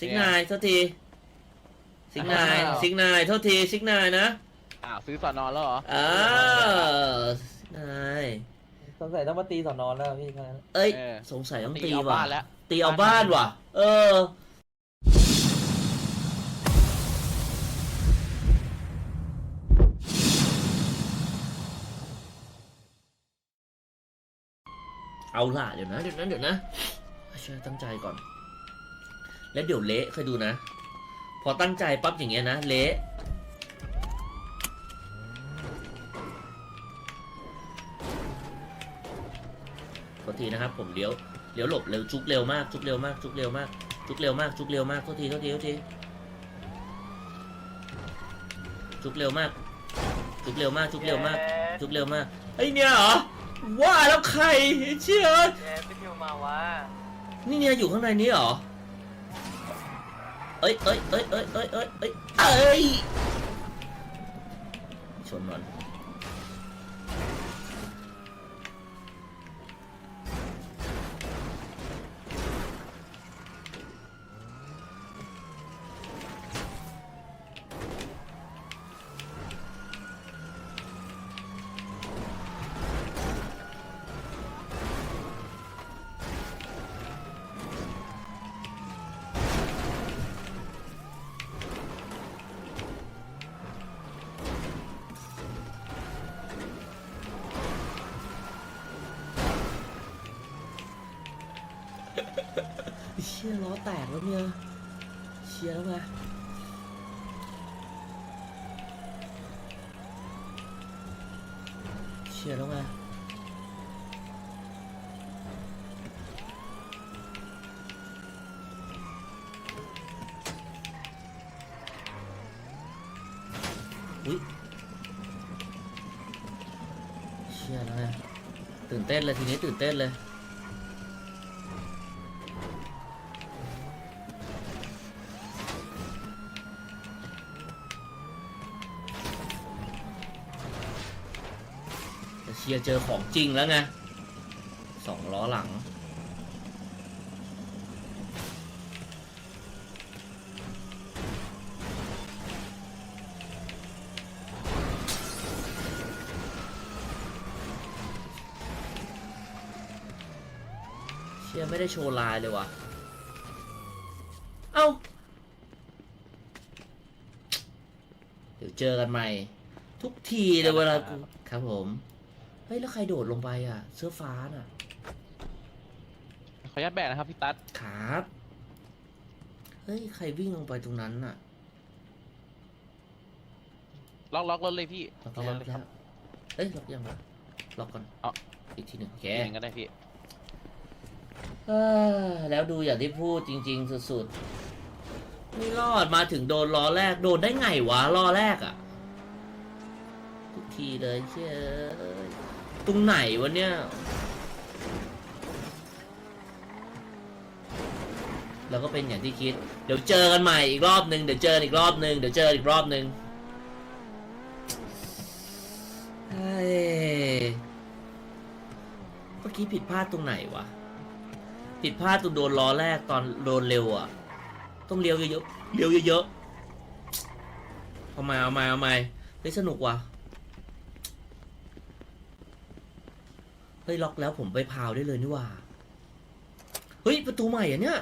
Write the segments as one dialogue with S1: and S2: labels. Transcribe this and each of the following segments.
S1: ซิกนายโทษทีซิกนาย
S2: อ้าว
S1: ซิกนายโทษทีซิกนายนะ
S2: อ้าวซื้อสอนอแล้วเหรอ
S1: อ่าซิกนาย
S3: สงสัยต้องมาตีสอนอนแล้วพี่ครั้งนั้น
S1: เอ้ย
S2: เออ
S1: สงสัยต้องตี
S2: เอา
S1: ว่ะ
S2: บ้านแล้ว
S1: ตีเอาบ้านว่ะ เออเอาล่ะเดี๋ยวนะเดี๋ยวนะเดี๋ยวนะช่วยตั้งใจก่อน แล้วเดี๋ยวเละเคยดูนะ พอตั้งใจปั๊บอย่างเงี้ยนะ เละโทษทีนะครับผมเลี้ยวเลี้ยวหลบเร็วจุกเร็วมากจุกเร็วมากจุกเร็วมากจุกเร็วมากจุกเร็วมากโทษทีโทษทีโทษทีจุกเร็วมากจุกเร็วมากจุกเร็วมากจุกเร็วมากไอ้ยเนี่ยเหรอว่าแล้วใครเชื่อ
S4: แย่พี่ทิวมาวะ
S1: นี่เนี่ยอยู่ข้างในนี้เหรอ เอ้ยเอ้ยเอ้ยเอ้ยเอ้ยเอ้ยเอ้ยเอ้ยชนมัน เชี่ยล้อแตกแล้วเนี่ยเชียร์แล้วไงเชียร์แล้วไงอุ้ยเชียร์แล้วไงตื่นเต้นเลยทีนี้ตื่นเต้นเลย เชียร์เจอของจริงแล้วไงสองล้อหลัง เชียร์ไม่ได้โชว์ลายเลยวะเอ้า เดี๋ยวเจอกันใหม่ ทุกทีเลยเวลากูครับผม ฮ้ยแล้วใครโดดลงไปอะ เสื้อฟ้าน่ะ
S2: ขออนุญาตแบกนะครับพี่ตั๊ด
S1: ครับ เฮ้ย ใครวิ่งลงไปตรงนั้นน่ะ
S2: ล็อกล็อกรถเลยพี่
S1: ล็อก
S2: ล็อก
S1: แล้
S2: ร
S1: ว
S2: ถเลย
S1: แล้
S2: ควรับ
S1: เอ้ยล็อกยังวะล็อกก่อน
S2: เอา
S1: อีกทีหนึ่งโอเค
S2: เองก็ได้พี่
S1: เอ้อแล้วดูอย่างที่พูดจริง ๆ สุดๆไม่รอดมาถึงโดนล้อแรก โดนได้ไงวะล้อแรกอะทุกทีเลยเชื่อ ตรงไหนวะเนี่ย แล้วก็เป็นอย่างที่คิด เดี๋ยวเจอกันใหม่อีกรอบหนึ่งเดี๋ยวเจออีกรอบหนึ่งเดี๋ยวเจออีกรอบหนึ่งเฮ้ยเมื่อกี้ผิดพลาดตรงไหนวะ ผิดพลาดตรงโดนล้อแรกตอนโดนเร็วอะ ต้องเลี้ยวเยอะๆเลี้ยวเยอะๆเอาใหมาเอาใหมาเอาใหมาเฮ้ยสนุกว่ะ เฮ้ยล็อกแล้วผมไปพาวได้เลยนี่หว่า เฮ้ยประตูใหม่อะเนี่ย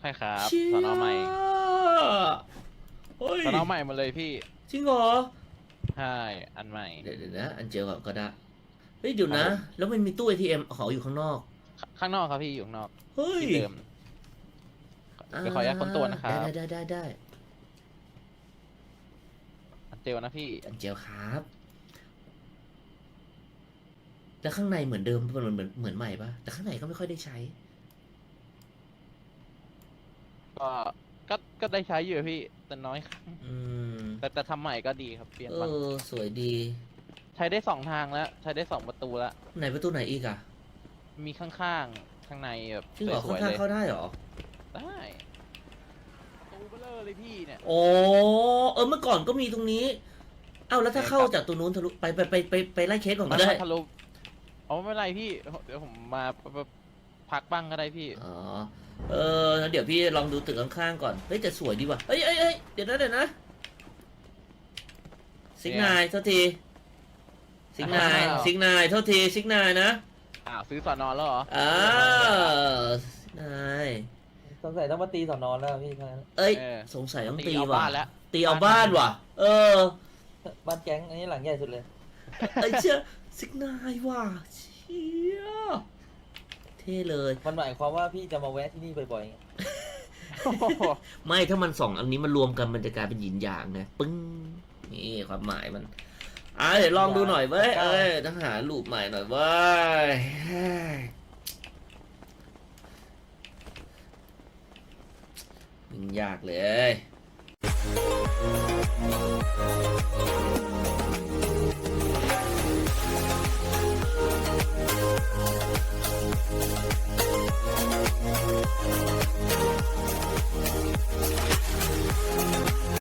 S2: ใช่ครับ
S1: เชี่ย
S2: สอนอใหม่
S1: เฮ้ย
S2: สอนอใหม่หมดเลยพี่
S1: จริงเหรอ
S2: ใช่อันใหม่
S1: เดี๋ยวเดี๋ยวนะ อันเจลก่อนก็ได้ เฮ้ยเดี๋ยวนะ
S2: ครับผม
S1: แล้วมันมีตู้ ATM เขาอยู่ข้างนอก
S2: ขข้างนอกครับพี่อยู่ข้างนอก
S1: เฮ้ย
S2: ที่เดิมเดี๋ยวขออนุญาตคนตัวนะครับ
S1: ได้ได้ได้ได้
S2: อันเจลนะพี่
S1: อันเจลครับ แล้วข้างในเหมือนเดิมเหมือนเหมือนเหมือนใหม่ปะแต่ข้างในก็ไม่ค่อยได้ใช้
S2: ก็ก็ก็ได้ใช้อยู่พี่ แต่น้อยครั้ง
S1: อืม
S2: แต่แต่ทำใหม่ก็ดีครับเปลี่ยน
S1: เอ
S2: บ้าง
S1: อสวยดี
S2: ใช้ได้สองทางแล้ว ใช้ได้สองประตูแล้ว
S1: ไหนประตูไหนอีกอะ
S2: มีข้างๆ ข้างในแบบ
S1: จริงเหรอ
S2: สว
S1: ข้ายง
S2: ๆเลย
S1: ๆเข้าได้เหรอ
S2: ได้ตู้เบลอเลยพี่เนี่ย
S1: โอ้เออเมื่อก่อนก็มีตรงนี้ เอ้าแล้วถ้า
S2: ใช่
S1: เข้า
S2: ครับ
S1: จากตรงนู้นทะลุไปไปไปไปไปไล่เคสก่อน
S2: มั
S1: ก็
S2: น
S1: ได้
S2: มาทะลุ อ๋อไม่เป็นไรพี่ เดี๋ยวผมมาพักบ้างก็ได้พี่
S1: อ๋อ เอองั้นเดี๋ยวพี่ลองดูตึกข้างๆก่อน เฮ้ยแต่สวยดีว่ะ เฮ้ยเฮ้ยเฮ้ยเดี๋ยวนะเดี๋ยวนะซิกนายโทษทีซิกนาย
S2: อ้าว
S1: ซิกนายโทษทีซิกนายนะ
S2: อ้าวซื้อสอนอแล้วเหรอ
S1: อ้าวซิกนาย
S3: สงสัยต้องมาตีสอนอแล้วพี่ทั้งนั้น
S1: เอ้ย
S2: เออ
S1: สงสัยต้องตี
S2: เอา
S1: ว่ะ
S2: บ้านแล้ว
S1: ตีเอาบ้านว่ะ เออ
S3: บ้านแก๊งอันนี้หลังใหญ่สุดเลย
S1: ไอ้เชี่ย สิกนายว่ะเชี่ยเท่เลย
S3: มันหมายความว่าพี่จะมาแวะที่นี่บ่อยๆไง
S1: ไม่ถ้ามันสองอันนี้มันรวมกันมันจะกลายเป็นหยินหยางไงปึ้งนี่ความหมายมันอะเดี๋ยวลองดูหน่อยเว้ยเอ้ต้องหาลูปใหม่หน่อยเว้ยมึงยากเลย